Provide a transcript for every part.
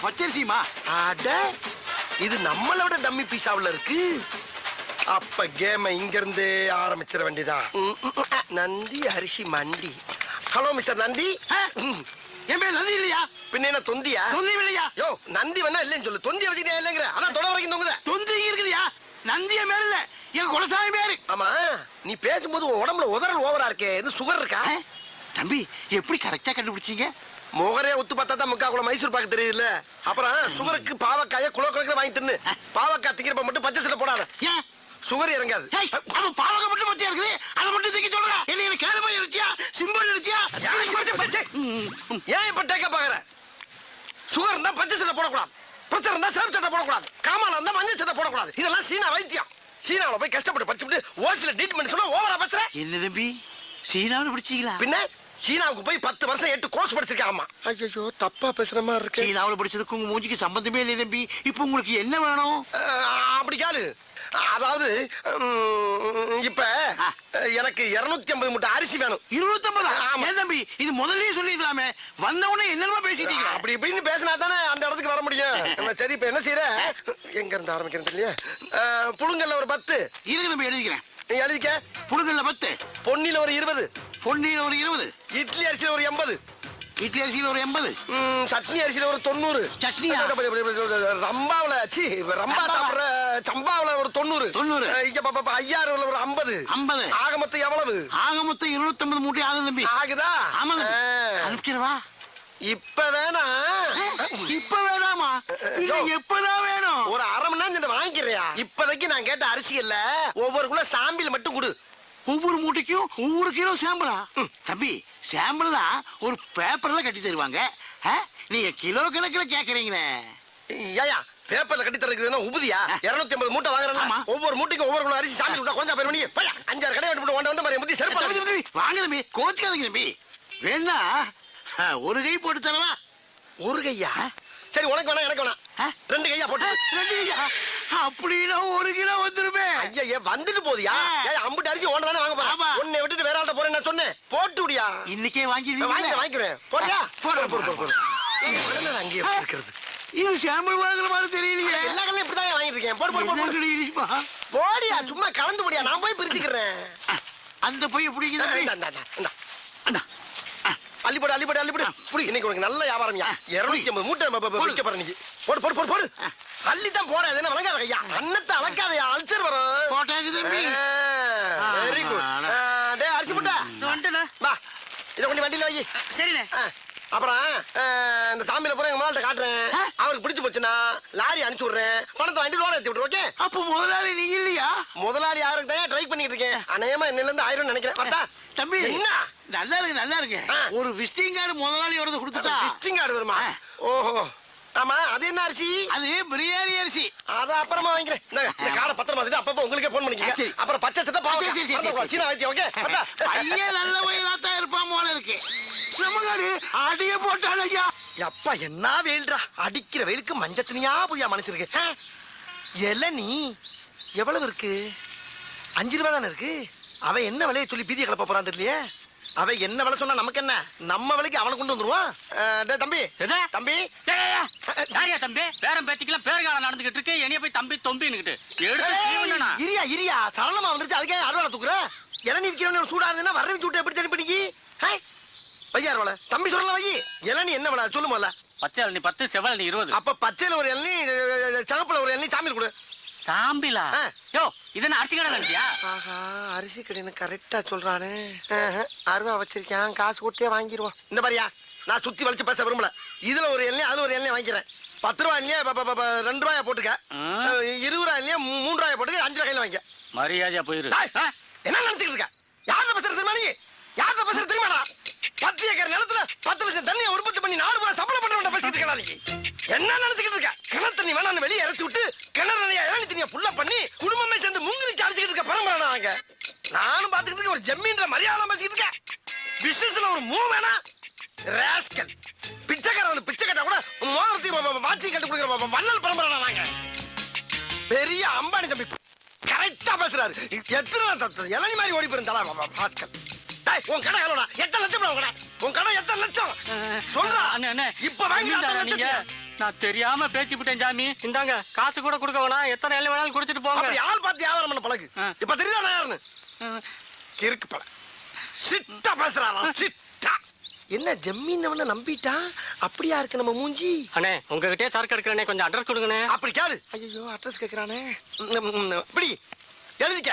அது பச்சரிசிமா அட இது நம்மளோட டம்மி பீஸாவுல இருக்கு. அப்ப கேம இங்க இருந்து ஆரம்பிச்சிட வேண்டியதான். நந்தி அரிசி மண்டி. Hello mister Nandhi. என் பேர் நந்தி இல்லையா? பின்ன என்ன தொந்தியா? தொந்தி இல்லையா? யோ நந்தி வேணா இல்லைன்னு சொல்லு. தொந்தி வச்சுட்டே இல்லைங்கிற. அதான் தொட வரைக்கும் தொங்குத. தொந்தி இருக்குதுயா? நந்திய பேர் இல்ல. என் குலசாமி பேரு. ஆமா. நீ பேசும்போது உன் உடம்புல உதறல் ஓவரா இருக்கே. இது சுகர் இருக்கா? தம்பி எப்படி கரெக்டா கண்டுபிடிச்சீங்க? முகரே ஒத்து பார்த்தா தான் முக்கா குளம் மைசூர் பாக்க தெரியுதுல்ல? அப்புறம் சுகருக்கு பாவக்காய குலோ கணக்கில் வாங்கி தின்னு. பாவக்காய் திங்கிறப்ப மட்டும் பச்சை போடாத. ஏன்? சுகர் இறங்காது. பாவக மட்டும் பச்சையா இருக்குது? அதை மட்டும் தூக்கி சொல்றா. என்ன கேளுமா இருச்சியா சிம்பிள் இருச்சியா ஏன் இப்ப டேக்க பாக்குற சுகர் இருந்தா பச்சை சட்டை போடக்கூடாது. பிரஷர் இருந்தா சேம் சட்டை போடக்கூடாது. காமால இருந்தா மஞ்சள் சட்டை போடக்கூடாது. இதெல்லாம் சீனா வைத்தியம். சீனாவுல போய் கஷ்டப்பட்டு படிச்சுட்டு ஓசில ட்ரீட்மெண்ட் சொன்னா ஓவரா பேசுற? என்ன தம்பி? சீனாவில் பிடிச்சீங்களா? பின்ன? சீனாவுக்கு போய் பத்து வருஷம் எட்டு கோர்ஸ் படிச்சிருக்கேன் ஆமா. ஐயோ தப்பா பேசுற மாதிரி இருக்கு. சீனாவில் படிச்சதுக்கு உங்க மூஞ்சிக்கு சம்பந்தமே இல்லை தம்பி. இப்போ உங்களுக்கு என்ன வேணும்? அப்படி கேளு. அதாவது இப்ப எனக்கு இருநூத்தி ஐம்பது மூட்டை அரிசி வேணும். ஆமா. ஏன் தம்பி? இது முதல்லயே சொல்லிருக்கலாமே வந்த உடனே என்னமா பேசிட்டீங்க அப்படி இப்படின்னு பேசினா தானே அந்த இடத்துக்கு வர முடியும். சரி இப்ப என்ன செய்யற எங்க இருந்து ஆரம்பிக்கிறது இல்லையா புழுங்கல்ல ஒரு பத்து. இருக்கு தம்பி எழுதிக்கிறேன். நீ எழுதிக்க. புடுங்கல்ல பத்து. பொன்னில ஒரு இருபது. பொன்னியில் ஒரு இருபது. இட்லி அரிசியில ஒரு எண்பது. இட்லி அரிசியில் ஒரு எண்பது. சட்னி அரிசியில ஒரு தொண்ணூறு. சட்னியா? ரம்பாவுல சி ரம்பா சாப்பிடுற சம்பாவுல ஒரு தொண்ணூறு. தொண்ணூறு. ஐயாறுல ஒரு ஐம்பது. ஐம்பது. ஆக மொத்தம் எவ்வளவு? ஆக மொத்தம் மூட்டை ஆகுது தம்பி. ஆகுதா? ஆமாங்க. அனுப்பிச்சிடவா? இப்ப வேணா. இப்ப வேணாமா. எப்பதான் வேணும்? ஒரு அரை மணி நேரம் வாங்கிக்கிறியா இப்போதைக்கு நான் கேட்ட அரிசி இல்ல. ஒவ்வொரு குள்ள சாம்பிள் மட்டும் கொடு. ஒவ்வொரு மூட்டைக்கும் ஒவ்வொரு கிலோ சாம்பிளா தம்பி சாம்பிள்னா ஒரு பேப்பர்ல கட்டி தருவாங்க? நீங்க கிலோ கணக்குல கேக்குறீங்களே. ஏயா பேப்பர்ல கட்டி தரதுன்னா உபதியா? இருநூத்தி ஐம்பது மூட்டை வாங்குறேன் ஆமா. ஒவ்வொரு மூட்டைக்கும் ஒவ்வொரு குள்ள அரிசி சாம்பிள் விட்டா கொஞ்சம் பேர் பண்ணி போயா அஞ்சாறு கடை விட்டு ஒன்று வந்து மாதிரி முத்தி செருப்பு வாங்க தம்பி கோச்சுக்காதீங்க தம்பி. வேணா ஒரு கை போட்டு தரவா? ஒரு கையா? சரி உனக்கு வேணா எனக்கு வேணா ஆ? ரெண்டு கையா போட்டு. ரெண்டு கையா? அப்படின்னா ஒரு கிலோ வந்துருமே. ஐயா ஏன் வந்துட்டு போதியா. ஏய் அம்புட்டு அரிசி ஒன்று தானே வாங்க. போறேன். உன்னை விட்டுட்டு வேற ஆள்கிட்ட போறேன் நான் சொன்னேன். போட்டு விடியா இன்னைக்கே வாங்கி வாங்கிக்கிறேன் வாங்கிக்கிறேன். போறியா போடு, போடு போடு அங்கேயே இருக்கிறது இது சாம்பிள் வாங்குற மாதிரி தெரியலையே. எல்லா கல்லையும் இப்படிதான் வாங்கிட்டு இருக்கேன் போடு போடு போடு? போடியா சும்மா கலந்து போடியா. நான் போய் பிரிச்சுக்கிறேன். அந்த பைய பிடிக்குது தம்பி. இந்தா, இந்தா, இந்தா. அண்ணா, ஆ, அள்ளி போடு இன்னைக்கு உனக்கு நல்ல வியாபாரம் இருநூத்தி ஐம்பது மூட்டை விற்க போற நீ போடு போடு போடு போடு. அள்ளி தான் போட என்ன வழங்காத ஐயா அன்னத்தை அளக்காதயா அல்சர் வரும். வெரி குட் டேய் அரிசி முட்டை வா. இதை கொண்டு வண்டியில வை. சரிண்ணே. அப்புறம் இந்த சாமியில பூரா எங்க முதல்ல காட்டுறேன்? அவருக்கு பிடிச்சு போச்சுன்னா லாரி அனுப்பிச்சு விடுறேன். பணத்தை வண்டி லோட ஏத்தி விட்டுரு ஓகே? அப்ப முதலாளி நீங்க இல்லையா? முதலாளி யாருக்கு தான் ட்ரை பண்ணிட்டு இருக்கேன். அநேகமா இன்னில இருந்து ஆயிரம் நினைக்கிறேன். பார்த்தா? தம்பி. என்ன? நல்லா இருக்கு நல்லா இருக்கு ஆ. ஒரு விசிட்டிங் கார்டு முதலாளியோட கொடுத்துட்டா. விசிட்டிங் கார்டு வருமா? ஆ. ஓஹோ. ஆமா அது என்ன அரிசி? அது பிரியாணி அரிசி. அத அப்புறமா வாங்கிக்கிறேன். இந்தாங்க, இந்த காரை பத்திரமா வச்சுட்டு அப்பப்போ உங்களுக்கே போன் ஆ, பண்ணிக்கங்க சரி. அப்புறம் பச்சை சட்டை பாவம். சரி, சரி, சரி, சரி. சீனா வைத்தியம் ஓகே? பையன் நல்ல வயலா தான் இருப்பான் போல இருக்கு. நமக்காரு அடிய போட்டான் ஐயா. அப்பா என்ன வெயில்டா அடிக்கிற வெயிலுக்கு மஞ்சள் துணியா புதியா மனுஷருக்கு இளநீ எவ்வளவு இருக்கு? அஞ்சு ரூபா தானே இருக்கு? அவன் என்ன விலையை சொல்லி பீதியை கிளப்ப போறான் தெரியலையே? அவன் என்ன விலை சொன்னா நமக்கு என்ன? நம்ம விலைக்கு அவனை கொண்டு வந்துருவான்? தம்பி? தம்பி. யாரியா தம்பி? பேரம் பேத்திக்கெல்லாம் பேர்காலம் நடந்துகிட்டு இருக்கு. என்னைய போய் தம்பி தொம்பின்னுகிட்டு. இரியா இரியா. சரளமா வந்துருச்சு. அதுக்கே அறுவாலை தூக்குற? இளநீ விற்கிறவன சூடா இருந்ததுன்னா வர வச்சு விட்டு எப்படி சரி பண்ணிக்கி வையா அறுவாலை தம்பி சொல்லலாம் வை இளநீ என்ன விலை? சொல்லுமல்ல பச்சை இளநீ பத்து செவல் நீ இருபது. அப்ப பச்சையில ஒரு இளநீ அஹ், சிவப்புல ஒரு இளநீ சாமியில் கொடு. சாம்பிலா. யோ இது என்ன அரிசி கடை நினைச்சியா ஆஹா அரிசி கடைன்னு கரெக்டா சொல்றானே. அருவா வச்சிருக்கேன் காசு கொடுத்தே வாங்கிடுவோம் இந்த மாதிரியா நான் சுத்தி வளைச்சு பேச விரும்பல. இதுல ஒரு எண்ணெய் அதுல ஒரு எண்ணெய் வாங்கிக்கிறேன். பத்து ரூபாய் இல்லையா ப- ப- ப- ரெண்டு ரூபாயா போட்டுக்க. இருபது ரூபாய் இல்லையா மூணு ரூபாய் போட்டுக்க அஞ்சு கையில வாங்கிக்க. மரியாதையா போயிரு? என்ன நினைச்சுக்கிட்டு இருக்க? யார்கிட்ட பேசுறது தெரியுமா நீ? யார்கிட்ட பேசுறது தெரியுமாடா? பத்து ஏக்கர் நிலத்துல பத்து லட்சம் தண்ணியை உற்பத்தி பண்ணி நாடு பூரா சப்ளை வேண்டாம் பேசிட்டு இருக்கா நீ என்ன நினைச்சுக்கிட்டு இருக்க கிணறு தண்ணி வேணாம் வெளியே இறச்சி விட்டு கிணறு நிறைய இளநி தண்ணியை புள்ள பண்ணி குடும்பமே சேர்ந்து முங்கிலிச்சு சாடிச்சுக்கிட்டு இருக்க பரம்பரை நாங்க நானும் பாத்துக்கிட்டு ஒரு ஜம்மீன்ற மரியாதை பேசிக்கிட்டு இருக்கேன். பிசினஸ்ல ஒரு மூ வேணா. ராஸ்கல் பிச்சைக்காரன் பிச்சை கட்டா கூட மோதிரத்தையும் வாட்சி கட்டு கொடுக்குற வள்ளல் பரம்பரை நாங்க பெரிய அம்பானி தம்பி கரெக்டா பேசுறாரு. எத்தனை நாள் இளநி மாதிரி ஓடி போயிருந்தாலும் பாஸ்கர் உன் கடை எவ்வளோடா எத்தனை லட்சம் உன் கடை? உன் கடை எத்தனை லட்சம்? சொல்றா. அண்ணே, அண்ணே. இப்ப வாங்கி நீங்க. நான் தெரியாம பேச்சு விட்டேன் சாமி. இந்தாங்க காசு கூட கொடுக்க வேணாம். எத்தனை ஏழு வேணாலும் குடிச்சிட்டு போங்க. ஆள் பார்த்து வியாபாரம் பண்ண பழகு. இப்ப தெரியுதா நான் யாருன்னு? கிறுக்கு பழ. சிட்டா பேசுறாரா? சிட்டா. என்ன ஜம்மீன் நம்பிட்டா அப்படியா இருக்கு நம்ம மூஞ்சி? அண்ணே உங்ககிட்டயே சரக்கு எடுக்கிறேனே. கொஞ்சம் அட்ரஸ் கொடுங்கண்ணே. அப்படி கேளு. ஐயோ அட்ரஸ் ம், இப்படி. எழுதிக்க.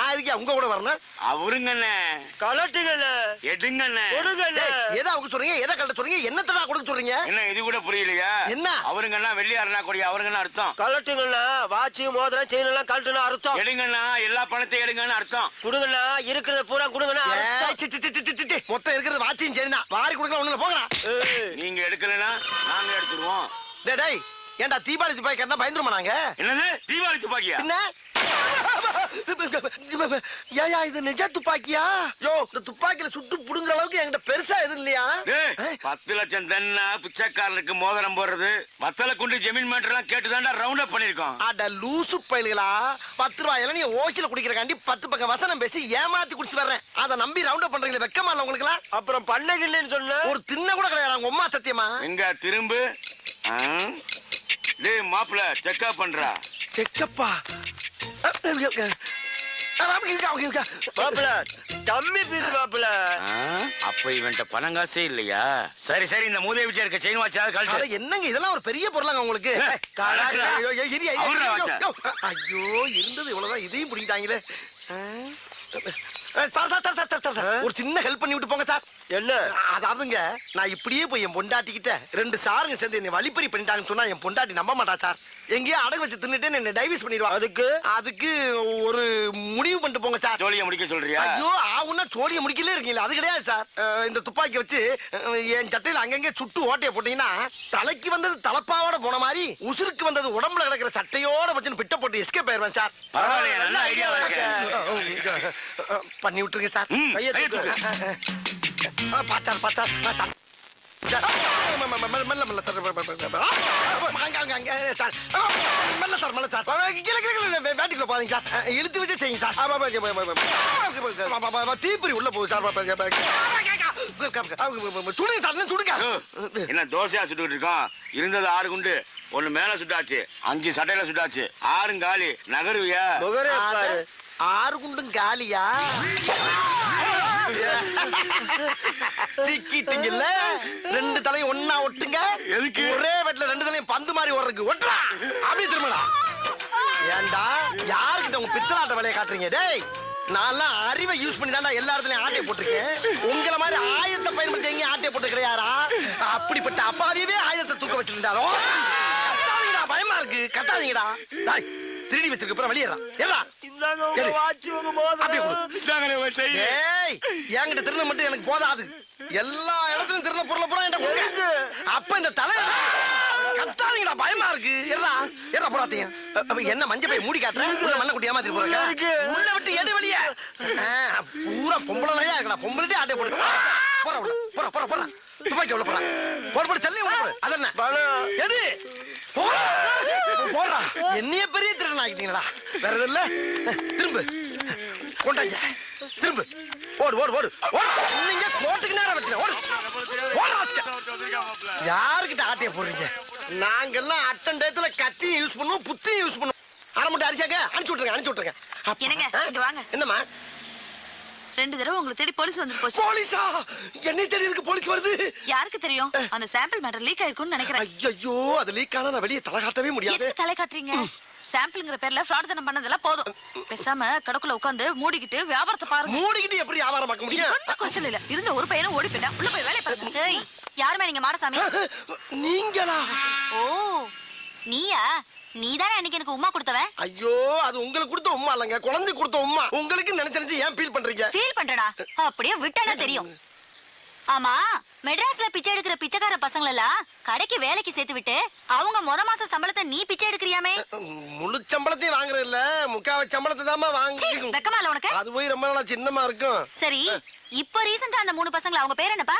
எதுக்கு உங்க கூட வரணும். அவருங்கண்ணே. கலட்டுங்கல்ல எடுங்கண்ணே. எதை அவங்க சொல்றீங்க? எதை கலட்ட சொல்றீங்க? என்னத்தடா கொடுக்க சொல்றீங்க? என்ன இது கூட புரியலையா? என்ன? அவருங்கண்ணா வெள்ளியாருனா கொடி அவருங்கண்ணா அர்த்தம். கலட்டுங்கண்ணா. வாட்சி மோதிரம் செயின் எல்லாம் கழட்டுனா அர்த்தம். எடுங்கண்ணா எல்லா பணத்தையும் எடுங்கன்னு அர்த்தம். கொடுங்கண்ணா இருக்கிறத பூரா கொடுங்கண்ணா. மொத்தம் இருக்கிறது வாட்சியும் சரிதான் வாரி கொடுக்கலாம் ஒண்ணுல போங்கடா. ஏய், நீங்க எடுக்கலனா நாங்க எடுத்துருவோம் டேய் டேய் ஏன்டா தீபாவளி துப்பாக்கி கட்டினா பயந்துருமா நாங்க? என்னது? தீபாவளி துப்பாக்கியா? என்ன ஏயா இது நிஜ துப்பாக்கியா? யோ இந்த துப்பாக்கியில சுட்டு புடுங்குற அளவுக்கு என்கிட்ட பெருசா எதுவும் இல்லையா? பத்து லட்சம் தென்னா பிச்சைக்காரனுக்கு மோதிரம் போடுறது. வத்தல குண்டு ஜமீன் மேட்டர்லாம் கேட்டுதான்டா ரவுண்ட் அப் பண்ணிருக்கோம் அட லூசு பயல்களா? பத்து ரூபாய் இளநீ ஓசில குடிக்கிறக்காண்டி பத்து பக்கம் வசனம் பேசி ஏமாத்தி குடிச்சு வர்றேன். அதை நம்பி ரவுண்ட் அப் பண்றீங்களே வெக்கமா இல்ல உங்களுக்கு அப்புறம் பண்ணகில்லைன்னு சொன்ன. ஒரு தின்ன கூட கிடையாது உங்க அம்மா சத்தியமா? எங்க திரும்பு? டேய் மாப்பிள செக்அப் பண்றா. செக்கப்பா மாப்பிள கம்மி பீஸ் மாப்பிள ஆ? அப்ப இவன்ட்ட பணம் காசே இல்லையா சரி சரி இந்த மூதேவி வீட்டுல இருக்க செயின் அட, கழட்டு என்னங்க இதெல்லாம் ஒரு பெரிய பொருளாங்க உங்களுக்கு. ஐயோ, இருந்தது இவ்வளவுதான் இதையும் பிடிக்கிட்டாங்களே? Sir sir sir sir sir, ஒரு சின்ன ஹெல்ப் பண்ணி விட்டு போங்க சார். என்ன? அதாவதுங்க நான் இப்படியே போய் என் பொண்டாட்டிக்கிட்ட ரெண்டு சாருங்க சேர்ந்து என்னை வழிப்பறி பண்ணிட்டாங்கன்னு சொன்னா என் பொண்டாட்டி நம்ப மாட்டா சார். எங்கேயோ அடகு வச்சு தின்னுட்டு என்ன டைவர்ஸ் பண்ணிடுவா. அதுக்கு? அதுக்கு ஒரு முடிவு பண்ணிட்டு போங்க சார். ஜோலியை முடிக்க சொல்றியா? ஐயோ ஆவுன்னா சோழிய முடிக்கல இருக்கீங்களா. அது கிடையாது சார். இந்த துப்பாக்கி வச்சு என் சட்டையில அங்கங்க சுட்டு ஓட்டைய போட்டீங்கன்னா தலைக்கு வந்தது தலப்பாவோட போன மாதிரி உசுருக்கு வந்தது உடம்புல கிடக்கிற சட்டையோட வச்சு பிட்ட போட்டு எஸ்கேப் ஆயிருவேன் சார். பரவாயில்லையே நல்ல அஹ், பண்ணி விட்டுருங்க சார் ம், கையை கையை தூக்கு. அஹ், பாத்தார் பாத்தார் பாத்தார் சார், ம- ம- ம- மெல்ல மெல்ல சார் சார் மெல்ல சார் மெல்ல சார் வேட்டிக்குள்ள போறீங்க சார் இழுத்து வச்சு செய்யுங்க சார் தீப்பொறி உள்ள போகுது சார் சுடுங்க சார் சுடுங்க என்ன தோசையா சுட்டுக்கிட்டு இருக்கோம் இருந்தது ஆறு குண்டு ஒண்ணு மேல சுட்டாச்சு அஞ்சு சட்டையில சுட்டாச்சு ஆறும் காலி நகருவியா ஆறு குண்டும் காலியா? சிக்கிட்டீங்கல்ல? ரெண்டு தலையும் ஒண்ணா ஒட்டுங்க. எதுக்கு? ஒரே வெட்ல ரெண்டு தலையும் பந்து மாதிரி ஓடுறதுக்கு. ஒட்டுறா. அப்படியே திரும்பலாம் ஏன்டா யாருக்கிட்ட உங்க பித்தலாட்ட வேலையை காட்டுறீங்க? டேய் நான்லாம் அறிவை யூஸ் பண்ணி தான்டா எல்லா இடத்துலயும் ஆட்டையை போட்டிருக்கேன். உங்களை மாதிரி ஆயத்தை பயன்படுத்தி எங்கேயும் ஆட்டையை போட்டு கிடையாரா அப்படிப்பட்ட அப்பாவியவே ஆயத்தை தூக்க வச்சிருந்தாரோ பயமா இருக்கு. கத்தாதீங்கடா. டேய், திருடி வச்சிருக்க அப்புறம் வெளியேறா. ஏடா இந்தாங்க உங்க எடு. வாட்சி உங்க அப்படியே மோதிரம் கொடு. ஏய் என்கிட்ட திருட மட்டும் எனக்கு போதாது. எல்லா இடத்துலயும் திருட பொருளை பூரா என்கிட்ட கொடுங்க. அப்ப இந்த தலை கத்தாதீங்கடா பயமா இருக்கு. எறா எறா போறாதீங்க அப்ப என்ன மஞ்ச பை மூடி காட்டுறேன் மண்ணை குட்டி ஏமாத்தி இருக்கு. போறேன் உள்ள விட்டு எடு வெளிய. ஆ, பூரா பொம்பளை நிறையா இருக்கடா. பொம்பளை ஆட்டை போடு போற உள்ள போற போற போற. துப்பாக்கி உள்ள போற. அது என்ன. எது? என்னைய பெரிய திருடன் ஆகிட்டீங்களா வேற எதுவும் இல்ல? திரும்ப. கொண்டாங்க திரும்ப. ஓடு ஓடு ஓடு. ஓடு. நீங்க கோட்டுக்கு நேரம் ஓடு. ஓடு. யாருக்கிட்ட ஆட்டைய போடுறீங்க? நாங்கெல்லாம் அட்டன் டயத்துல கத்தியும் யூஸ் பண்ணுவோம் புத்தியும் யூஸ் பண்ணுவோம். அரை மட்டும் அரிசாக்க அனுப்பிச்சு விட்டுருங்க அனுப்பிச்சு விட்டுருங்க. அப்பா. என்னங்க, ஆ? இங்க வாங்க. என்னம்மா? ரெண்டு தடவை உங்களை தேடி போலீஸ் வந்துட்டு போச்சு. போலீஸா? என்னை தேடி இருக்கு போலீஸ் வருது? யாருக்கு தெரியும்? அந்த சாம்பிள் மேட்டர் லீக் ஆயிருக்கும்னு நினைக்கிறேன். ஐயோ அது லீக் ஆனா நான் வெளியே தலை காட்டவே முடியாது. தலை காட்டுறீங்க? சாம்பிள்ங்கிற பேர்ல ஃப்ராட் தனம் பண்ணதெல்லாம் போதும். பேசாம கடக்குள்ள உட்காந்து மூடிக்கிட்டு வியாபாரத்தை பாருங்க. மூடிக்கிட்டு எப்படி வியாபாரம் பார்க்க முடியும்? குறைச்சல் இல்ல. இருந்த ஒரு பையனும் ஓடி போயிட்டான். உள்ள போய் வேலையை பாருங்க. ஏய், யாருமே நீங்க மாடசாமி? நீங்களா? ஓ நீயா? நீதானே அன்னைக்கு எனக்கு உமா கொடுத்தவன் ஐயோ அது உங்களுக்கு கொடுத்த உம்மா இல்லைங்க. குழந்தை கொடுத்த உம்மா. உங்களுக்கு நினைச்சு நினைச்சு ஏன் ஃபீல் பண்றீங்க? ஃபீல் பண்றடா. அப்படியே விட்டானா தெரியும். ஆமா மெட்ராஸ்ல பிச்சை எடுக்கிற பிச்சைக்கார பசங்கள எல்லாம் கடைக்கு வேலைக்கு சேர்த்து விட்டு அவங்க முத மாச சம்பளத்தை நீ பிச்சை எடுக்கிறியாமே? முழு சம்பளத்தையும் வாங்குறது இல்ல முக்காவ சம்பளத்தை தாமா சீ, வாங்கி வெக்கமா இல்ல உனக்கு? அது போய் ரொம்ப நாளா சின்னமா இருக்கும். சரி இப்போ ரீசெண்டா அந்த மூணு பசங்க அவங்க பேர் என்னப்பா?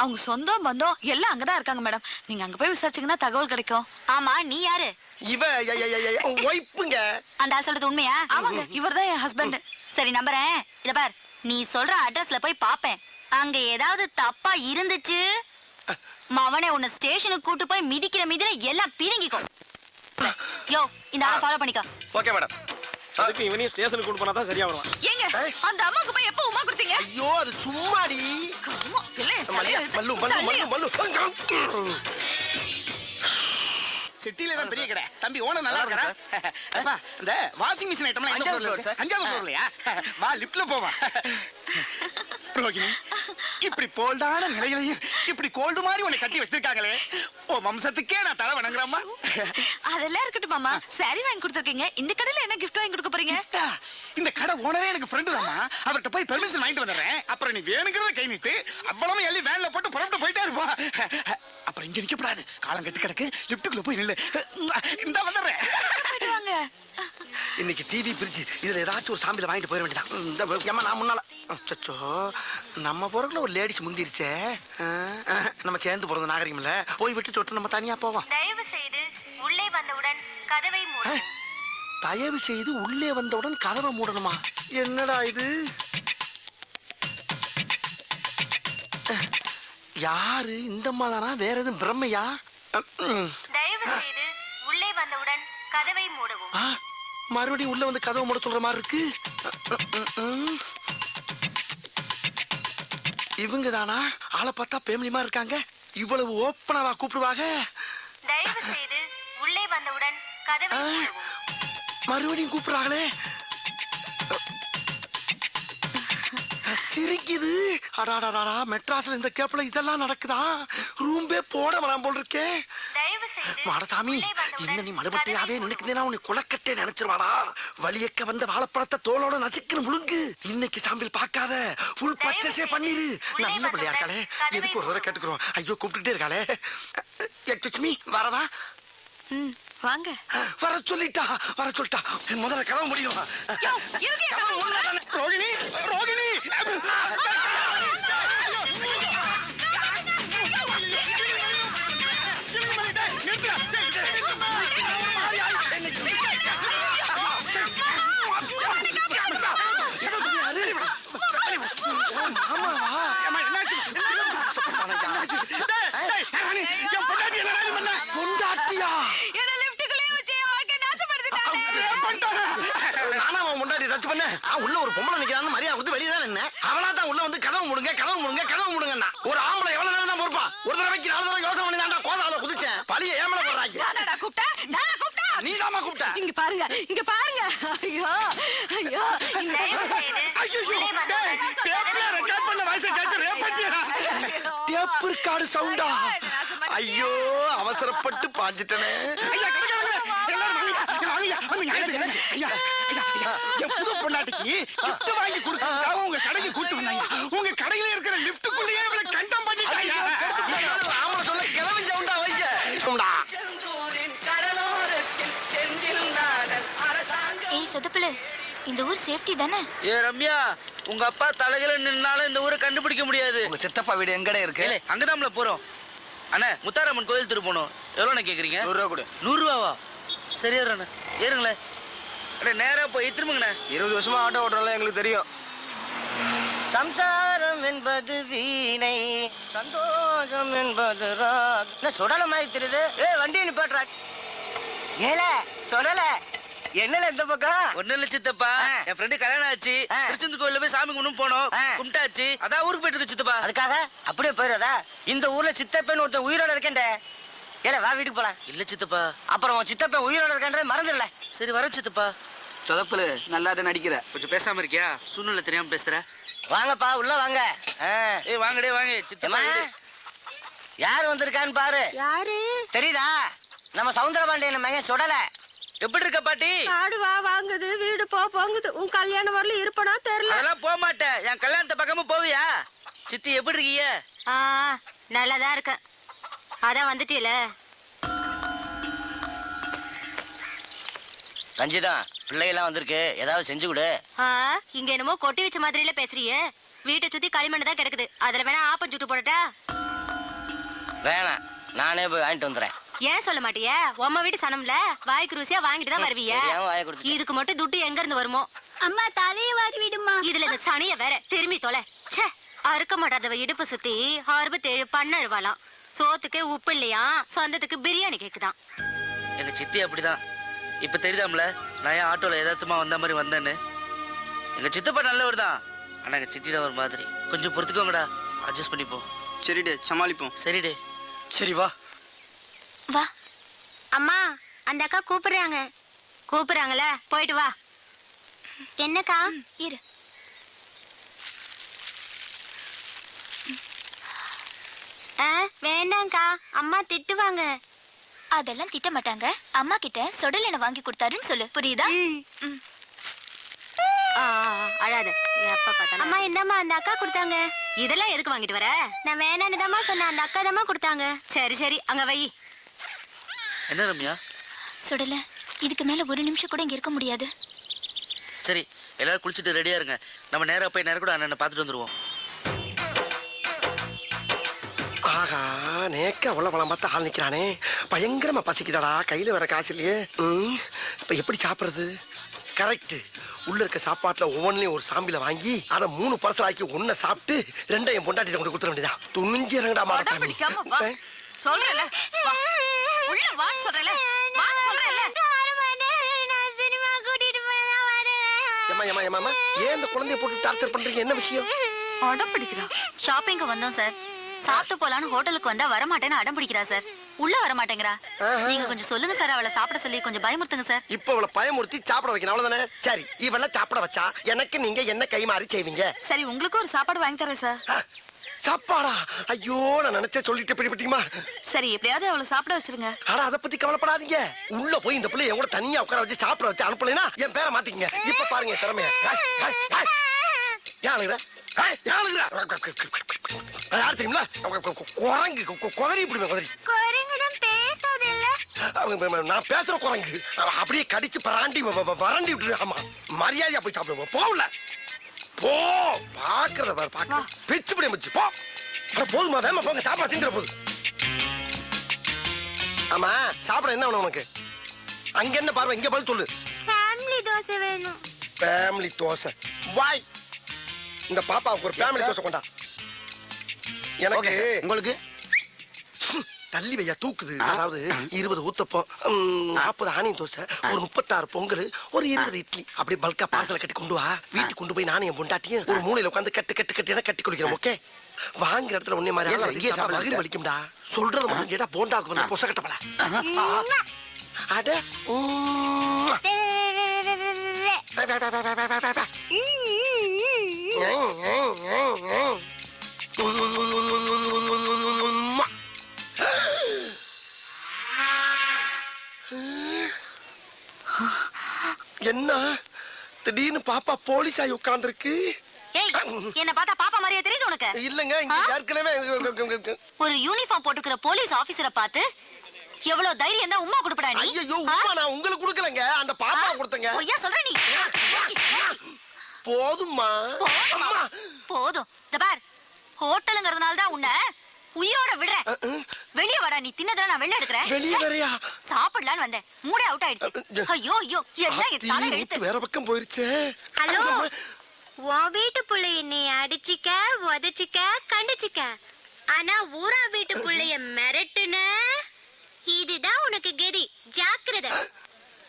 அவங்க சொந்தம் பந்தம் எல்லாம் அங்கதான் இருக்காங்க மேடம் நீங்க அங்க போய் விசாரிச்சீங்கன்னா தகவல் கிடைக்கும். ஆமா நீ யாரு? இவ ஒய்ப்புங்க அந்த ஆள் சொல்றது உண்மையா? ஆமாங்க இவர்தான் என் ஹஸ்பண்ட் சரி நம்புறேன். இத பார் நீ சொல்ற அட்ரஸ்ல போய் பாப்பேன். அங்க ஏதாவது தப்பா இருந்துச்சு? மவனே உன்னை ஸ்டேஷனுக்கு கூட்டு போய் மிதிக்கிற மிதிர எல்லாம் பிரிங்கிக்கோ யோ இந்த ஆளை ஃபாலோ பண்ணிக்கோ. ஓகே மேடம் அதுக்கு இவனையும் ஸ்டேஷனுக்கு கொண்டு போனா தான் சரியா வருவான். ஏங்க அந்த அம்மாக்கு போய் எப்போ உமா கொடுத்தீங்க? ஐயோ அது சும்மாடி. இல்ல, என் தலையை மல்லு மல்லு மல்லு மல்லு. சிட்டில தான் பெரிய கடை. தம்பி ஓனர் நல்லா இருக்கா அப்பா இந்த வாஷிங் மிஷின் ஐட்டம்லாம் எந்த ஃப்ளோர்ல இருக்கு? அஞ்சாவது ஃப்ளோர்லயா வா லிஃப்ட்ல போவா. ரோகிணி. இப்படி போல்டான நிலையிலையும் இப்படி கோல்டு மாதிரி உன்னை கட்டி வச்சிருக்காங்களே. ஓ வம்சத்துக்கே நான் தலை வணங்குறேம்மா. அதெல்லாம் இருக்கட்டும் மாமா. சாரி வாங்கி கொடுத்துருக்கீங்க. இந்த கடையில என்ன gift வாங்கி கொடுக்க போறீங்க? கிஃப்டா? இந்த கடை ஓனரே எனக்கு ஃப்ரெண்டு தாம்மா. அவர்கிட்ட போய் பெர்மிஷன் வாங்கிட்டு வந்துடுறேன். அப்புறம் நீ வேணுங்கிறத கை நீட்டு. அவ்வளவு எள்ளி வேன்ல போட்டு புறப்பட்டு போயிட்டே இருப்பா. அப்புறம் இங்க நிக்கப்படாது காலம் கெட்டு கிடக்கு. லிஃப்ட்டுக்குள்ள போய் நில்லு. இந்த வந்துடுறேன். இன்னைக்கு டிவி பிரிட்ஜ். இதுல ஏதாச்சும் ஒரு சாம்பியில் வாங்கிட்டு போயிட வேண்டியதான் இந்த ஏமா நான் முன்னால சச்சோ. நம்ம பிறகுல ஒரு லேடிஸ் முந்திருச்சே நம்ம சேர்ந்து பிறந்த நாகரிகம் இல்ல போய் விட்டு தொட்டு நம்ம தனியா போவோம். தயவு செய்து உள்ளே வந்தவுடன் கதவை மூடு. தயவு செய்து உள்ளே வந்தவுடன் கதவை மூடணுமா? என்னடா இது? யாரு? இந்த தானா வேற எதுவும் பிரம்மையா. தயவு செய்து உள்ளே வந்தவுடன் கதவை மூடவும். மறுபடியும் உள்ள வந்து கதவை மூட சொல்ற மாதிரி இருக்கு. இவங்க தானா ஆளை பார்த்தா பேமிலிமா இருக்காங்க. இவ்வளவு ஓப்பனாவா கூப்பிடுவாங்க? தயவு செய்து உள்ளே வந்தவுடன் கதவை மறுபடியும் கூப்பிடுறாங்களே. சிரிக்குது. அடாடாடா மெட்ராஸ்ல இந்த கேப்ல இதெல்லாம் நடக்குதா? ரூம்பே போட வேணாம் போல் இருக்கே. தயவு செய்து மாடசாமி இன்னும் நீ மலைப்பட்டையாவே நினைக்கிறேன்னா உன்னை குலக்கட்டே நினைச்சிருவாடா. வலியக்க வந்த வாழைப்பழத்தை தோலோட நசுக்குன்னு முழுங்கு. இன்னைக்கு சாம்பிள் பார்க்காத. ஃபுல் பச்சஸே பண்ணிரு. நல்ல பிள்ளையா இருக்காளே? எதுக்கு ஒரு தடவை கேட்டுக்கிறோம்? ஐயோ கூப்பிட்டுட்டே இருக்காளே. எக்ஸ்கூஸ் மீ வரவா? ம் வாங்க. வர சொல்லிட்டா வர சொல்லிட்டா. முதல்ல கதவு முடியும். ரோகிணி ரோகிணி. ஒரு பொம்பளை நிக்கிறான்னு மரியாதை கொடுத்து வெளியே தான் நின்ன? அவளா தான் உள்ள வந்து கதவு முடுங்க கதவு முடுங்க கதவு முடுங்கன்னா. ஒரு ஆம்பளை எவ்வளவு நேரம் தான் பொறுப்பா? ஒரு தடவைக்கு நாலு தடவை யோசனை பண்ணி தான்டா கோதால குதிச்சேன். பழிய ஏமல போடுறாங்க? நானா? நீ தாமா கூப்பிட்ட. இங்க பாருங்க இங்க பாருங்க. ஐயோ ஐயோ. இங்க ஐயோ டேப்ல ரெக்கார்ட் பண்ண வாய்ஸ் கேட்டு ரேப்பட்டியா டேப் இருக்காடு சவுண்டா ஐயோ அவசரப்பட்டு பாஞ்சிட்டனே. ஐயா புது பொண்டாட்டிக்கு gift வாங்கி கொடுத்ததுக்காக உங்க கடைக்கு கூட்டு வந்தாங்க உங்க கடையில இருக்கிற லிப்டுக்குள்ளேயே இவளை கண்டம் பண்ணிட்டாங்க ஆமா சொல்ல கிளம்பி சவுண்டா வைக்க சவுண்டா ஏய் சொதப்புல இந்த ஊர் சேஃப்டி தானே ஏ ரம்யா உங்க அப்பா தலையில நின்னாலும் இந்த ஊரை கண்டுபிடிக்க முடியாது உங்க சித்தப்பா வீடு எங்கடே இருக்கு அங்கதான்ல போறோம் அண்ணே முத்தாரம்மன் கோயில் திரு போனோம் எவ்வளோண்ணே கேக்குறீங்க நூறு ரூபா கொடு நூறு ரூபாவா சரி ஏறுண்ணே ஏறுங்களேன் அண்ணே நேரா போய் திரும்புங்கண்ணே. இருபது வருஷமா ஆட்டோ ஓட்டுறோம்ல எங்களுக்கு தெரியும். சம்சாரம் என்பது வீணை சந்தோஷம் என்பது ராக். என்ன சுடல மாதிரி தெரியுது? ஏ வண்டியை நிப்பாட்றா ஏல சுடல. என்னல இந்த பக்கம்? ஒண்ணு இல்ல சித்தப்பா. என் ஃப்ரெண்டு கல்யாணம் ஆச்சு. திருச்செந்தூர் கோயில்ல போய் சாமி கும்பிட்டு போனோம். கும்பிட்டாச்சு. அதான் ஊருக்கு போயிட்டு இருக்கு சித்தப்பா. அதுக்காக? அப்படியே போயிடுறதா? இந்த ஊர்ல சித்தப்பன் ஒருத்தன் உயிரோட இருக்கேன்டே. ஏல வா வீட்டுக்கு போலாம். இல்ல சித்தப்பா. அப்புறம் உன் சித்தப்பன் உயிரோட இருக்கேன்றது மறந்துடல. சரி வர சித்தப்பா. சொதப்புல நல்லா தான் நடிக்கிற? கொஞ்சம் பேசாம இருக்கியா? சூழ்நிலை தெரியாம பேசுற? வாங்கப்பா உள்ள வாங்க. ஏய் வாங்கடே வாங்க. சித்தப்பா. யார் வந்திருக்கான்னு பாரு. யாரு? தெரியுதா? நம்ம சவுந்தரபாண்டியன் மகன் சுடல? எப்படி இருக்க பாட்டி? ஆடு வா வாங்குது வீடு போ போங்குது. உன் கல்யாணம் வரல இருப்பனா தெரியல அதெல்லாம் போக மாட்டேன். என் கல்யாணத்து பக்கமும் போவியா? சித்தி எப்படி இருக்கீங்க? ஆ நல்லாதான் இருக்க அதான் வந்துட்டீல. ரஞ்சிதா பிள்ளைகள்லாம் வந்திருக்கு. ஏதாவது செஞ்சு கொடு. இங்க என்னமோ கொட்டி வச்ச மாதிரில பேசுறியே. வீட்டை சுத்தி களிமண் தான் கிடக்குது. அதுல வேணா ஆப்பம் சுட்டு போடட்டா? வேணாம். நானே போய் வாங்கிட்டு வந்துடுறேன் ஏன் சொல்ல மாட்டிய? உம்ம வீட்டு சனம்ல வாய்க்கு ருசியா வாங்கிட்டு தான் வருவீங்க. தெரியாம வாயை கொடுத்துட்டேன். இதுக்கு மட்டும் துட்டு எங்க இருந்து வருமோ? அம்மா தலைய வாரி விடுமா? இதுல இந்த சனிய வேற திரும்பி தொலை. ச்சே அறுக்க மாட்டாதவ இடுப்பு சுத்தி அறுபத்தேழு பண்ண இருவாளாம் சோத்துக்கு உப்பு இல்லையா? சொந்தத்துக்கு பிரியாணி கேக்குதான். எங்க சித்தி அப்படிதான். இப்ப தெரியுதாம்ல நான் ஏன் ஆட்டோல எதார்த்தமா வந்த மாதிரி வந்தேன்னு? எங்க சித்தப்பா நல்லவர் தான் ஆனா எங்க சித்தி தான் ஒரு மாதிரி. கொஞ்சம் பொறுத்துக்கோங்கடா. அட்ஜஸ்ட் பண்ணிப்போம். சரிடே சமாளிப்போம். சரிடே சரி வா. வா. அம்மா அந்த அக்கா கூப்பிடுறாங்க. கூப்பிடுறாங்கல்ல போயிட்டு வா. என்னக்கா? இரு. வேண்டாம்க்கா அம்மா திட்டுவாங்க. அதெல்லாம் திட்ட மாட்டாங்க. அம்மா கிட்ட சொடல் என வாங்கி கொடுத்தாருன்னு சொல்லு. புரியுதா? ம். ஆ, ஆ, அழாத. எப்ப பார்த்தாலும் அம்மா என்னம்மா அந்த அக்கா கொடுத்தாங்க? இதெல்லாம் எதுக்கு வாங்கிட்டு வர? நான் வேணான்னு தாம்மா சொன்னேன். அந்த அக்கா தாம்மா கொடுத்தாங்க. சரி சரி. அங்க வை. என்ன ரம்யா? சுடல. இதுக்கு மேல ஒரு நிமிஷம் கூட இங்க இருக்க முடியாது. சரி எல்லாரும் குளிச்சுட்டு ரெடியா இருங்க. நம்ம நேரா போய் நேரம் கூட அண்ணனை பார்த்துட்டு வந்துருவோம். ஆகா நேக்க உள்ள பழம் பார்த்து ஆள் நிக்கிறானே. பயங்கரமா பசிக்குதாடா கையில வேற காசு இல்லையே. இப்ப எப்படி சாப்பிடுறது? கரெக்ட் உள்ள இருக்க சாப்பாட்டுல ஒவ்வொன்றையும் ஒரு சாம்பில வாங்கி அதை மூணு பர்சல் ஆக்கி ஒன்ன சாப்பிட்டு ரெண்டையும் பொண்டாட்டி கொண்டு கொடுத்துட வேண்டியதா? துணிஞ்சு இறங்கடா மாட்டாமி சொல்றல உள்ள வா சொல்றல வா சொல்றல ஏமா ஏமா ஏமா ஏன் இந்த குழந்தைய போட்டு டார்ச்சர் பண்றீங்க? என்ன விஷயம்? அடம் பிடிக்கிறா. ஷாப்பிங்க்கு வந்தோம் சார் சாப்பிட்டு போலான்னு ஹோட்டலுக்கு வந்தா வர மாட்டேன்னு அடம் பிடிக்கிறா சார். உள்ள வர மாட்டேங்கிறா ஆஹா. நீங்க கொஞ்சம் சொல்லுங்க சார். அவளை சாப்பிட சொல்லி கொஞ்சம் பயமுறுத்துங்க சார். இப்ப இவளை பயமுறுத்தி சாப்பிட வைக்கணும். அவ்வளவுதானே? சரி இவள சாப்பிட வச்சா எனக்கு நீங்க என்ன கை மாறி செய்வீங்க? சரி உங்களுக்கு ஒரு சாப்பாடு வாங்கி தரேன் சார். சாப்பாடா? ஐயோ நான் நினைச்சே சொல்லிட்டு பிடிப்பட்டீங்களா சரி எப்படியாவது அவளை சாப்பிட வச்சிருங்க. ஆனா அத பத்தி கவலைப்படாதீங்க. உள்ள போய் இந்த பிள்ளை என் கூட தனியா உட்கார வச்சு சாப்பிட வச்சு அனுப்பலைன்னா என் பேரை மாத்திக்கங்க. இப்ப பாருங்க திறமைய. ஏன் அழுகுற? யார் தெரியுங்களா குரங்கு குதறி இப்படி குதறி அவங்க நான் பேசுற குரங்கு. அப்படியே கடிச்சு பராண்டி வறண்டி விட்டுரு ஆமா மரியாதையா போய் சாப்பிடுவோம் போகல. போ பாக்குறத பாரு பாக்க பிச்சு பிடி போ. போதுமா வேமா போங்க சாப்பாடு திங்கிற போது. ஆமா சாப்பிட என்ன வேணும் உனக்கு? அங்க என்ன பார்வை? இங்க பதில் சொல்லு. ஃபேமிலி தோசை வேணும். ஃபேமிலி தோசை. வாய் இந்த பாப்பாவுக்கு ஒரு ஃபேமிலி தோசை கொண்டா. எனக்கு உங்களுக்கு? தள்ளி வையா தூக்குது. அதாவது இருபது ஊத்தப்பம் ம், நாற்பது ஆனியன் தோசை ஒரு முப்பத்தாறு பொங்கல் ஒரு இருபது இட்லி. அப்படியே பல்கா பார்சல கட்டி கொண்டு வா. வீட்டுக்கு கொண்டு போய் நானும் என் பொண்டாட்டியும் ஒரு மூலையில உட்காந்து கட்டு கட்டு கட்டி கட்டி குளிக்கிறோம் ஓகே வாங்குற இடத்துல உன்னே மாதிரி சார். வலிக்கும்டா சொல்றது மட்டும் கேட்டா போண்டாக்கு வந்து பொச கட்டப்பல அட திடீர்னு பாப்பா போலீஸ் ஆகி உட்கார்ந்துருக்கு என்ன பார்த்தா பாப்பா மாதிரியே தெரியுது உனக்கு? இல்லங்க இங்க? ஏற்கனவே ஒரு யூனிஃபார்ம் போட்டுக்கிற போலீஸ் ஆபீசரை பார்த்து எவ்வளவு தைரியம் தான் உமா கொடுப்படா நீ? ஐயோ ஆ? உமா நான் உங்களுக்கு கொடுக்கலங்க. அந்த பாப்பா கொடுத்தங்க. சொல்ற நீ? போதும்மா. போதுமா? இந்த பார் ஹோட்டலுங்கிறதுனால தான் உன்னை உயிரோட விடுறேன். வெளிய வாடா நீ தின்னதெல்லாம் நான் வெளில எடுக்கிறேன். வெளிய வரையா? சாப்பிடலான்னு வந்தேன். மூடே அவுட் ஆயிடுச்சு. ஐயோ ஐயோ எல்லாம் என் தலை எழுத்து வேற பக்கம் போயிருச்சே. ஹலோ உன் வீட்டு புள்ளைய நீ அடிச்சிக்க உதச்சிக்க கண்டிச்சிக்க. ஆனா ஊரா வீட்டு புள்ளைய மிரட்டுன? இதுதான் உனக்கு கெதி. ஜாக்கிரதை.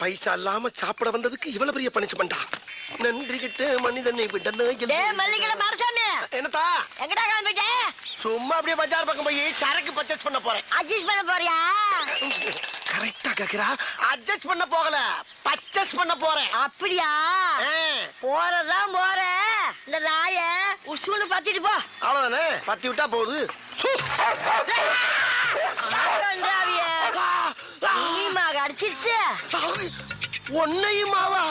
பைசா இல்லாம சாப்பிட வந்ததுக்கு இவ்வளவு பெரிய பனிஷ்மெண்டா நன்றி நன்றிக்கிட்டு மனிதனை விட்ட நாய்கள் டேய் மல்லிகட மரசாமி என்னடா எங்கடா கிளம்பிட்ட சும்மா அப்படியே பஜார் பக்கம் போய் சரக்கு பர்ச்சேஸ் பண்ண போறேன். அட்ஜஸ்ட் பண்ண போறியா? கரெக்டா கேக்குறா. அட்ஜஸ்ட் பண்ண போகல. பர்ச்சேஸ் பண்ண போறேன். அப்படியா? போறதான் போற இந்த நாய உசுன்னு பத்திட்டு போ. அவ்வளவுதானே? பத்தி விட்டா போகுது. அடிச்சிருச்சு. ஒன்னையும் மாவா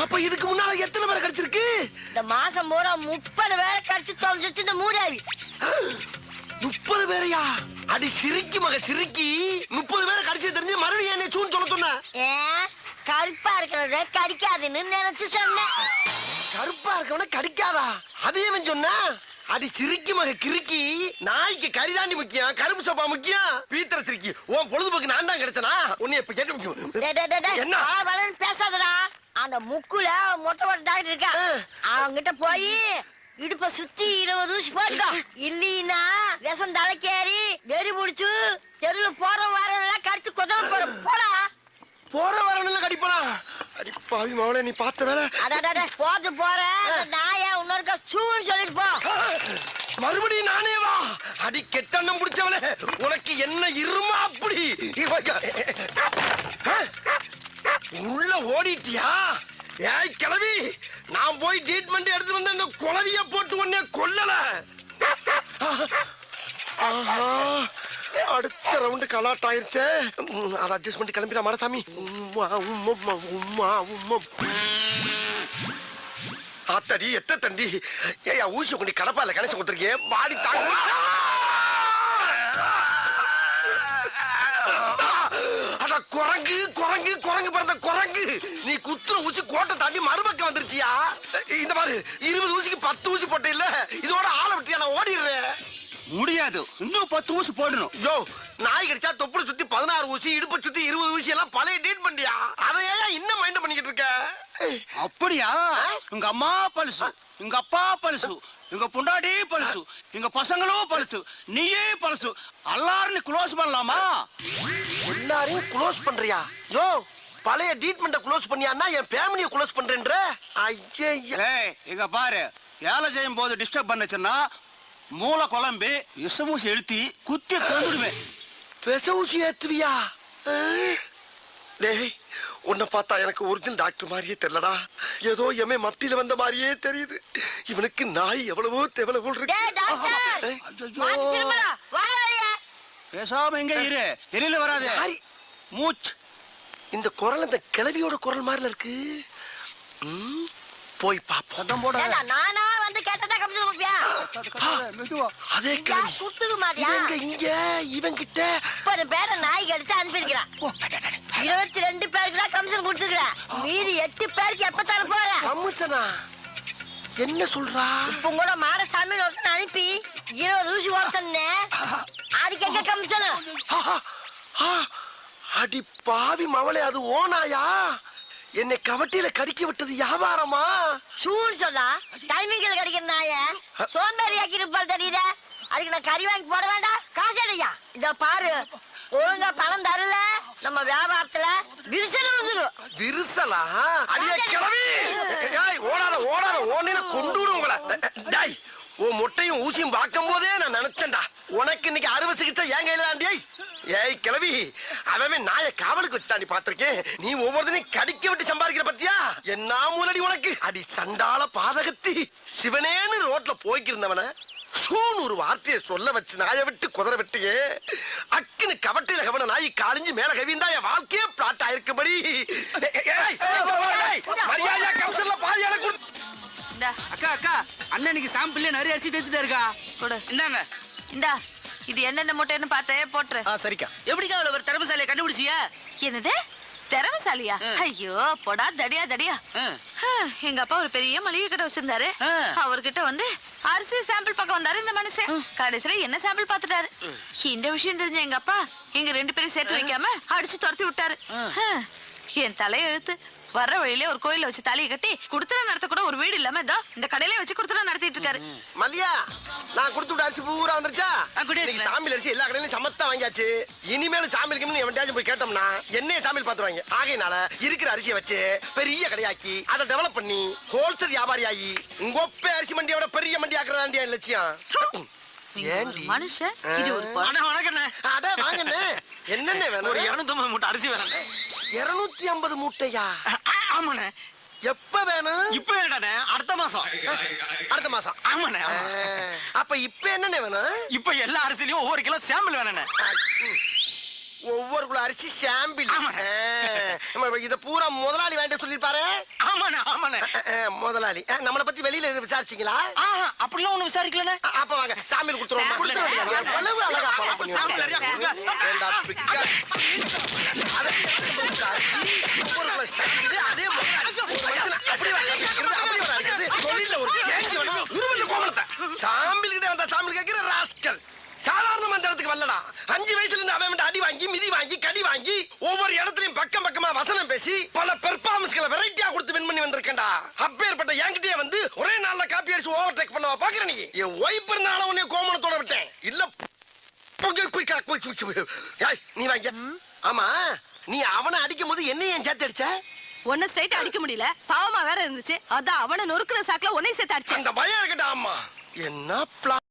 அப்ப இதுக்கு முன்னால எத்தனை பேர் கிடைச்சிருக்கு? இந்த மாசம் பூரா முப்பது வேலை கடிச்சு தொலைஞ்சிச்சு இந்த மூடாவி முப்பது பேரையா? அடி சிரிக்கி மக சிரிக்கி. முப்பது பேரை கடிச்சு தெரிஞ்சு மறுபடியும் என்ன சூன்னு சொல்ல சொன்ன? ஏ கருப்பா இருக்கிறத கடிக்காதுன்னு நினைச்சு சொன்னேன். கருப்பா இருக்கவன கடிக்காதா? அதையே இவன் சொன்னா? அடி சிரிக்கி மக கிறுக்கி. நாய்க்கு கரிதாண்டி முக்கியம் கருப்பு சோப்பா முக்கியம். பீத்தர சிரிக்கி. உன் பொழுதுபோக்கு நான் தான் கிடைச்சனா? உன்னை இப்ப கேட்க டேய், என்ன? பேசாதடா. அந்த முக்குல மொட்டை மொட்டை டாக்டர் இருக்கா அவங்கிட்ட போய் இடுப்ப சுத்தி இருபது ஊசி போட்டுக்கோ இல்லீன்னா விஷம் தலைக்கேறி வெறி புடிச்சு தெருவுல போற வாரம் கடிச்சு கொதல போற போடா போற வரணும்ல கடிப்பனா அடி பாவி மவளே நீ பார்த்த வேலை அடாடா போது போற நாய இன்னொருக்கா சூன்னு சொல்லிட்டு போ மறுபடியும் நானே வா அடி கெட்டண்ணம் பிடிச்சவளே உனக்கு என்ன இருமா அப்படி உள்ள ஓடிட்டியா? ஏய் கிளவி நான் போய் ட்ரீட்மெண்ட் எடுத்து வந்து அந்த குளவிய போட்டு உடனே கொல்லல. ஆஹா அடுத்த ரவுண்டு கலாட் ஆயிருச்சே. அதை அட்ஜஸ்ட் பண்ணி கிளம்பிடா மாடசாமி உம்மா உம்மா உம்மா உம்மா ஆத்தடி எத்த தண்டி? ஏயா ஊசி கொண்டு கடப்பால கணேசன் கொடுத்துருக்கேன் பாடி தாங்க. குரங்கு குரங்கு குரங்கு பிறந்த குரங்கு. நீ குத்துற ஊசி கோட்டை தாண்டி மறுபக்கம் வந்துருச்சியா? இந்த மாதிரி இருபது ஊசிக்கு பத்து ஊசி போட்ட இல்ல இதோட ஆளை விட்டியா நான் ஓடிடுறேன். முடியாது. இன்னும் பத்து ஊசி போடணும். யோ நாய் கடிச்சா தொப்புளை சுத்தி பதினாறு ஊசி இடுப்பை சுத்தி இருபது ஊசி எல்லாம் பழைய டேட் பண்ணியா அதை ஏன் இன்னும் மைண்ட் பண்ணிக்கிட்டு இருக்க? அப்படியா? உங்க அம்மா பழுசு உங்க அப்பா பழுசு உங்க பொண்டாட்டி பழுசு எங்க பசங்களும் பழுசு நீயே பழுசு. எல்லாரும் க்ளோஸ் பண்ணலாமா? எல்லாரையும் க்ளோஸ் பண்றியா? யோ பழைய ட்ரீட்மெண்ட்டை க்ளோஸ் பண்ணியான்னா என் ஃபேமிலியை க்ளோஸ் பண்றேன்ற? ஐயே ஏய் இங்க பாரு. வேலை செய்யும் போது டிஸ்டர்ப் பண்ணுச்சுன்னா மூளை குழம்பி விஷமூசி எழுத்தி குத்தி கொண்டுடுவேன் விச ஊசி ஏத்துவியா? டேய் உன்னை பார்த்தா எனக்கு ஒரிஜினல் டாக்டர் மாதிரியே தெரியலடா. ஏதோ எமே மத்தியில வந்த மாதிரியே தெரியுது. இவனுக்கு நாய் எவ்வளவோ தெவல போல் இருக்கு பேசாம எங்க இரு. வெளியில வராது? மூச்சு இந்த குரல் இந்த கிளவியோட குரல் மாதிரில இருக்கு. போய் பாப்போம். போட. நானா வந்து கேட்டதா கமிஷன் கொடுப்பியா மெதுவா. அதே கிளவி மாட்டியா இவங்க இங்க இவன் கிட்ட? முப்பது பேரை நாய் கடிச்சு அனுப்பியிருக்கிறான். இருபத்தி ரெண்டு பேருக்கு தான் கமிஷன் கொடுத்துருக்கிறேன் மீதி எட்டு பேருக்கு எப்ப தர போற? கம்முசனா என்ன சொல்றா? இப்ப கூட மாடசாமி ஒருத்தன் அனுப்பி இருபது ஊசி ஓட்டன்னு அதுக்கு கமிஷன் அடி பாவி மவளே அது ஓனாயா என்னை கவட்டியில கடிக்க விட்டது வியாபாரமா? சூன்னு சொல்லா. டைமிங்கில் கிடைக்கிற நாய. சோம்பேறி ஆக்கி இருப்பாள் தெரியுத? அதுக்கு நான் கறி வாங்கி போட வேண்டாம். காசு இத பாரு. ஒழுங்கா பணம் தரல. நம்ம வியாபாரத்துல விரிசல் வந்துடும் விரிசலா? அடியே கிளவி ஓடாத ஓடாத. ஓனில கொண்டு விடும் உங்களை. டேய் உன் முட்டையும் ஊசியும் பார்க்கும் போதே நான் நினைச்சேன்டா. உனக்கு இன்னைக்கு அறுவை சிகிச்சை என் கையில தாண்டி? ஏய் கிளவி அவன் நாய காவலுக்கு வச்சு தாண்டி பாத்திருக்கேன் நீ ஒவ்வொருத்தனையும் கடிக்க விட்டு சம்பாதிக்கிற பத்தியா? என்ன மூலடி உனக்கு? அடி சண்டால பாதகத்தி. சிவனேன்னு ரோட்ல போய்க்கிருந்தவன சூன் ஒரு வார்த்தையை சொல்ல வச்சு நாய விட்டு குதிரை விட்டியே. அக்குன்னு கவட்டில கவன நாய் காலிஞ்சு மேல கவிந்தா என் வாழ்க்கையே பிளாட் ஆயிருக்கும்படி. மரியாதையா கவுசல்ல பாதி எனக்கு கொடு. இந்தா. அக்கா அக்கா அண்ணனுக்கு சாம்பிள்ல நிறைய அரிசி எடுத்துட்டே இருக்கா. கொடு. இந்தாங்க. இந்தா இது என்னென்ன முட்டைன்னு பார்த்தே போட்டுரு. சரிக்கா. எப்படிக்கா அவ்வளவு ஒரு திறமசாலியை கண்டுபிடிச்சியா? என்னது? திறமசாலியா? ஐயோ போடா தடியா தடியா. ஆ. எங்க அப்பா ஒரு பெரிய மளிகை கடை வச்சிருந்தாரு. ஆ. அவர்கிட்ட வந்து அரிசி சாம்பிள் பார்க்க வந்தாரு இந்த மனுஷன். கடைசியில என்ன சாம்பிள் பார்த்துட்டாரு? இந்த விஷயம் தெரிஞ்ச எங்க அப்பா எங்க ரெண்டு பேரும் சேர்த்து வைக்காம அடிச்சு துரத்தி விட்டாரு. என் தலையெழுத்து வர்ற வழியிலே ஒரு கோயில வச்சு தலையை கட்டி குடுத்தன நடத்த கூட ஒரு வீடு இல்லாம இதோ இந்த கடையில வச்சு குடுத்தன நடத்திட்டு இருக்காரு. மல்லியா நான் கொடுத்து விட்ட அரிசி பூரா வந்துருச்சா. இன்னைக்கு சாமியில் அரிசி எல்லா கடையிலும் சமத்தா வாங்கியாச்சு. இனிமேல் சாமிக்கு எவன்டாச்சும் போய் கேட்டோம்னா என்னைய சாமியில் பாத்துருவாங்க. ஆகையினால இருக்கிற அரிசியை வச்சு பெரிய கடையாக்கி அதை டெவலப் பண்ணி ஹோல்சேல் வியாபாரி ஆகி உங்க ஒப்பே அரிசி மண்டியை விட பெரிய மண்டி ஆக்குறதாண்டியா லட்சியம்? மனுஷன். இது ஒரு அட வாங்கண்ணே. என்னென்ன ஒரு வேணும் இருநூத்தம்பது மூட்டை அரிசி வேணும் இருநூத்தி ஐம்பது மூட்டையா? ஆமாண்ணே. எப்ப வேணும்? இப்ப வேண்டாண்ணே அடுத்த மாசம். அடுத்த மாசம். ஆமாண்ணே ஆ, அப்ப இப்ப என்னென்ன வேணும்? இப்ப எல்லா அரிசிலையும் ஒவ்வொரு கிலோ சாம்பிள் வேணுண்ணே. ஒவ்வொரு குள்ள அரிசி சாம்பிள். இத பூரா முதலாளி வேண்டாம் சொல்லிருப்பாரு ஆமாண்ணே ஆமாண்ணே. முதலாளி. அஹ், நம்மளை பத்தி வெளியில எதுவும் விசாரிச்சீங்களா? ஆஹா அப்படிலாம் ஒண்ணு விசாரிக்கலண்ணே. அ- அப்ப வாங்க. சாம்பிள் கொடுத்துருவோம். எவ்வளவு அழகா பழம் பண்ணி சாம்பிள் நிறையா கொடுங்க. ஏண்டா, பிக்கா. அதே அரிசி, ஒவ்வொரு சாம்பிள், அதே முதலாளி. ஒரு மனுஷனை அப்படி ஒரு அடிக்கிறது, அப்படி ஒரு அடிக்கிறது. தொழில்ல ஒரு change வேணும். உருவத்தை கோபத்தை. சாம்பிள் கிட்ட வந்தா சாம்பிள் கேட்கிற ராஸ்கல். சாதாரண மந்திரத்துக்கு வரலடா அஞ்சு வயசுல இருந்து அவன் மட்டும் அடி வாங்கி மிதி வாங்கி கடி வாங்கி ஒவ்வொரு இடத்துலயும் பக்கம் பக்கமா வசனம் பேசி பல பெர்ஃபார்மன்ஸ்களை வெரைட்டியா கொடுத்து வின் பண்ணி வந்திருக்கேன்டா. அப்பேற்பட்ட என்கிட்டயே வந்து ஒரே நாள்ல காப்பி அடிச்சு ஓவர் டேக் பண்ணவா பாக்குற நீ? என் ஒய்ஃப் இருந்தாலும் உன்னை கோமணத்தோட விட்டேன். இல்ல நீ வாங்க. ஆமா நீ அவனை அடிக்கும் போது என்ன ஏன் சேர்த்து அடிச்ச? ஒன்னும் ஸ்ட்ரைட் அடிக்க முடியல. பாவமா வேற இருந்துச்சு. அதான் அவனை நொறுக்குற சாக்குல உன்னை சேர்த்து அடிச்சு அந்த பயம் இருக்கட்டா அம்மா. என்ன பிளான்